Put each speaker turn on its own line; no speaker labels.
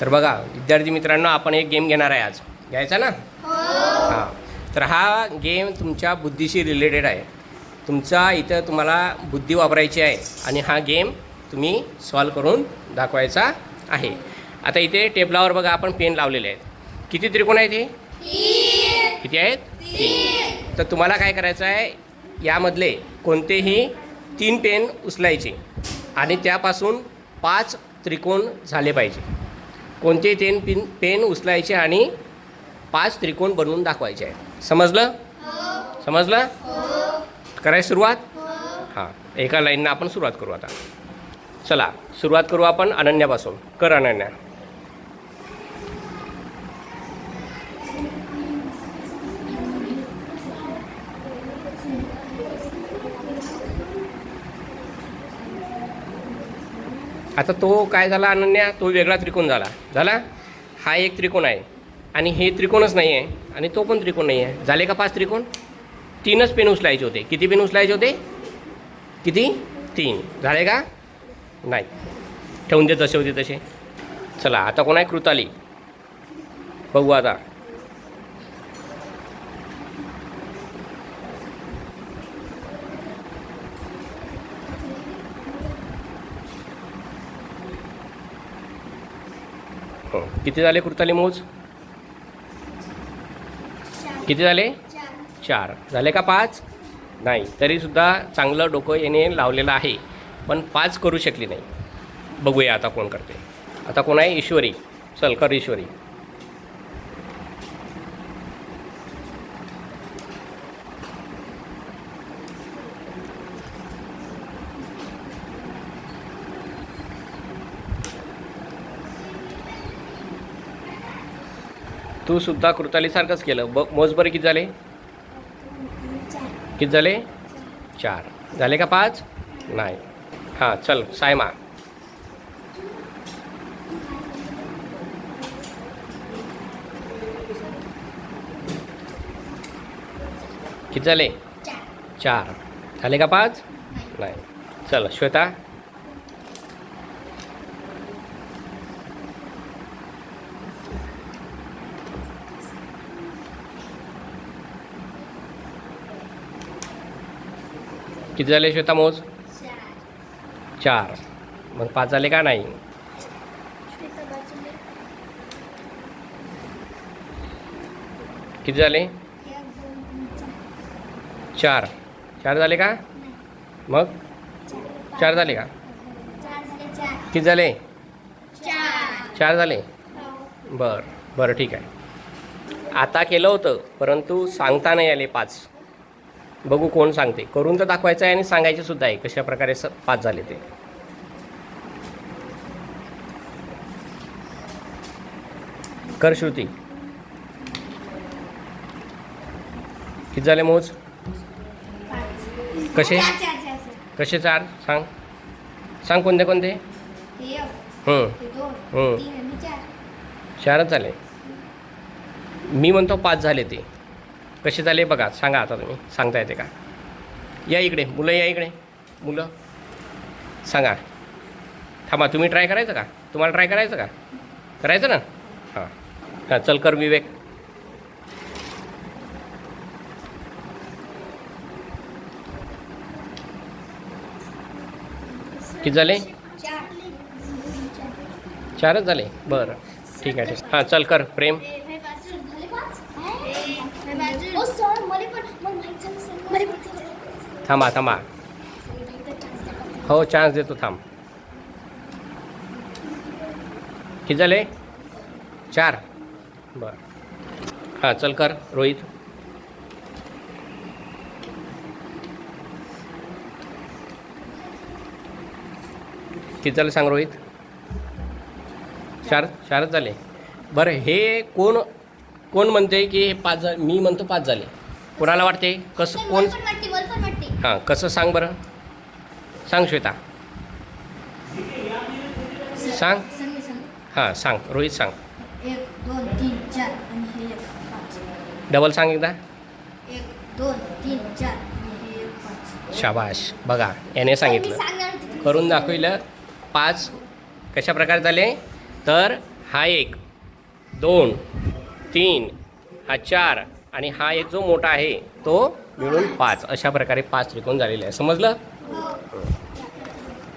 तर बघा विद्यार्थी मित्रांनो आपण एक गेम घेणार आहे आज. घ्यायचा ना? हां. तर हा गेम तुमच्या बुद्धीशी रिलेटेड आहे. तुमचा इथं तुम्हाला बुद्धी वापरायची आहे आणि हा गेम तुम्ही सॉल्व करून दाखवायचा आहे. आता इथे टेबलावर बघा आपण पेन लावलेले आहेत. किती त्रिकोण आहेत हे किती आहेत? तीन. तर तुम्हाला काय करायचं आहे यामधले कोणतेही तीन पेन उचलायचे आणि त्यापासून पाच त्रिकोण झाले पाहिजे. कोणते तेन पिन पेन उचलायचे आणि पाच त्रिकोण बनवून दाखवायचे. आहे समजलं? समजलं? करायची सुरुवात? हां एका लाईननं आपण सुरुवात करू आता. चला सुरुवात करू आपण अनन्यापासून. कर अनन्या. आता तो काय झाला अनन्या? तो वेगळा त्रिकोण झाला. झाला? हा एक त्रिकोण आहे. आणि हे त्रिकोणच नाही आहे आणि तो पण त्रिकोण नाही आहे झाले का पाच त्रिकोण? तीनच पेन उचलायचे होते. किती पेन उचलायचे होते? किती? तीन. झाले का? नाही. ठेवून दे जसे होते तसे. चला आता कोण आहे? कृताली. बघू आता. हो. किती झाले कृताली मोज? किती झाले? चार. झाले का पाच? नाही. तरीसुद्धा चांगलं डोकं येणे लावलेलं आहे. पण पाच करू शकली नाही. बघूया आता कोण करते. आता कोण आहे? ईश्वरी. चल कर ईश्वरी. तू सुद्धा कृतालीसारखंच केलं. ब मोज बरं किती झाले? किती झाले? चार. झाले का पाच? नाही. हां चल सायमा. किती झाले? चार. झाले का पाच? नाही. चल श्वेता. किती झाले श्वेता मोज? चार. मग पाच झाले का नाही? किती झाले? चार. चार. झाले का? मग? चार. झाले का? किती झाले? चार. झाले? बरं. बरं ठीक आहे. आता केलं होतं परंतु सांगता नाही आले पाच. बघू कोण सांगते. करून तर दाखवायचं आहे आणि सांगायचे सुद्धा आहे. कशा प्रकारे स पाच झाले ते. कर श्रुती. किती झाले मोज? कसे? कसे चार? सांग. सांग कोणते कोणते? चारच झाले. मी म्हणतो पाच झाले ते. कसे झाले बघा सांगा आता तुम्ही. सांगता येते का? या इकडे मुलं या इकडे. मुलं. सांगा. थांबा तुम्ही ट्राय करायचं का? तुम्हाला ट्राय करायचं का? करायचं ना? हां. हां चल कर विवेक. किती झाले? चारच झाले. बरं. ठीक आहे ठीक हां चल कर प्रेम. थांबा थांबा. हो चान्स देतो थांब. किती झाले? चार. बर. हां चल कर रोहित. किती झालं सांग रोहित? चार चारच झाले. बरं हे कोण कोण म्हणते की हे पाच मी म्हणतो पाच झाले. कोणाला वाटते? कसं कोण हां कसं सांग बरं? सांग श्वेता. सांग. हां सांग. रोहित सांग. डबल सांग एकदा. शाबाश. बघा याने सांगितलं. करून दाखविलं. पाच. कशा प्रकारे झाले? तर हा एक दोन तीन हा चार आणि हा एक जो मोठा आहे तो मिळून पाच. अशा प्रकारे पाच त्रिकोण झालेले आहे समजलं?